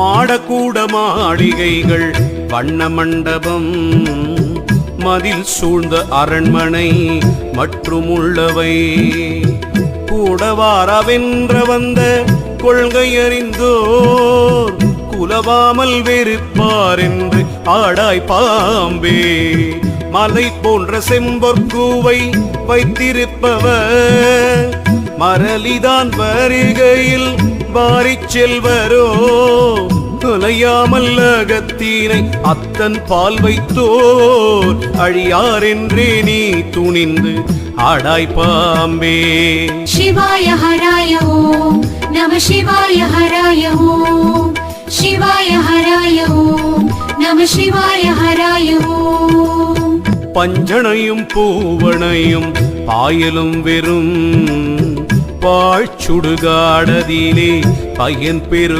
மாடக்கூட மாளிகைகள் வண்ண மண்டபம் மதில் சூழ்ந்த அரண்மனை மற்றும் உள்ளவை கூடவாரவென்ற வந்த கொள்கை அறிந்தோர் குலவாமல் வெறுப்பார் என்று ஆடாய் பாம்பே. மலை போன்ற செம்பொற்கூவை வைத்திருப்பவர் மரளிதான் வருகையில் வாரி செல்வரோ தொலையாமல் அகத்தினை அத்தன் பால் வைத்தோர். அழியாரென்றே நீ துணிந்து ஆடாய் பாம்பே. சிவாய ஹராய ஓம் நம சிவாய ஹராய ஓம். சிவாய ஹராய ஓம் நம சிவாய ஹராய ஓம். பஞ்சனையும் பூவனையும் பாயலும் வெறும் பாழ்ச்சுடுகாடதிலே பயன் பெறும்